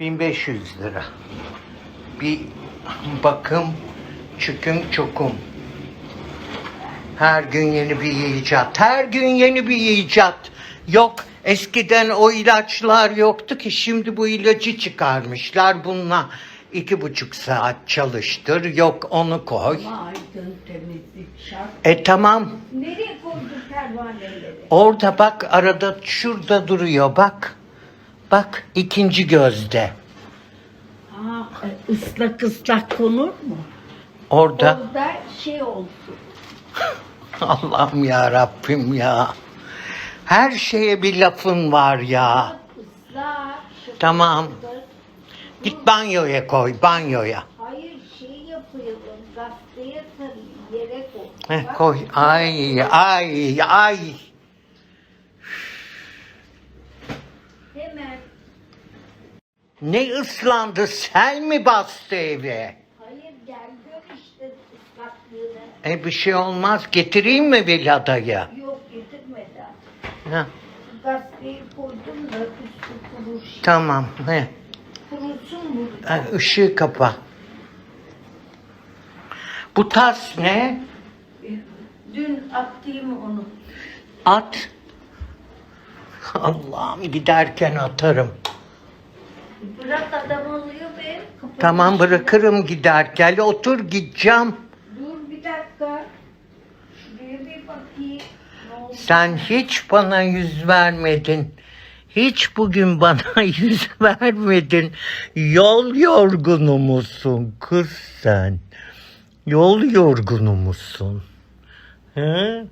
1500 lira. Bir bakım çüküm çokum. Her gün yeni bir icat. Her gün yeni bir icat. Yok eskiden o ilaçlar yoktu ki şimdi bu ilacı çıkarmışlar. Bununla iki buçuk saat çalıştır. Yok onu koy. Aydın temizlik şart. E tamam. Nereye koydun pervaneleri? Orada bak arada şurada duruyor bak. Bak ikinci gözde. Aa, e, ıslak ıslak konur mu? Orada. Orada şey olsun. Allah'ım ya Rabbim ya. Her şeye bir lafın var ya. Islak. Tamam. Git banyoya koy banyoya. Hayır şey yapıyorum. Gazeteye sarayım. Yere koy. Heh, koy. Ay ay ay. Ne ıslandı sel mi bastı eve? Hayır gel gör işte ıslaklığını. E bir şey olmaz getireyim mi villadaya? Yok getirmeden. Ha, Gazeteyi koydum da üstü kuruş. tamam. He. Kurusun burada. Ha, ışığı kapa. Bu tas ne? Dün attığım onu. At. Allah'ım giderken atarım. Bırak adam alıyor be. Kapat Tamam bırakırım gider. Gel otur gideceğim. Dur bir dakika. Şuraya bir bakayım. Sen hiç bana yüz vermedin. Hiç bugün bana yüz vermedin. Yol yorgunu musun kız sen? Yol yorgunu musun? He?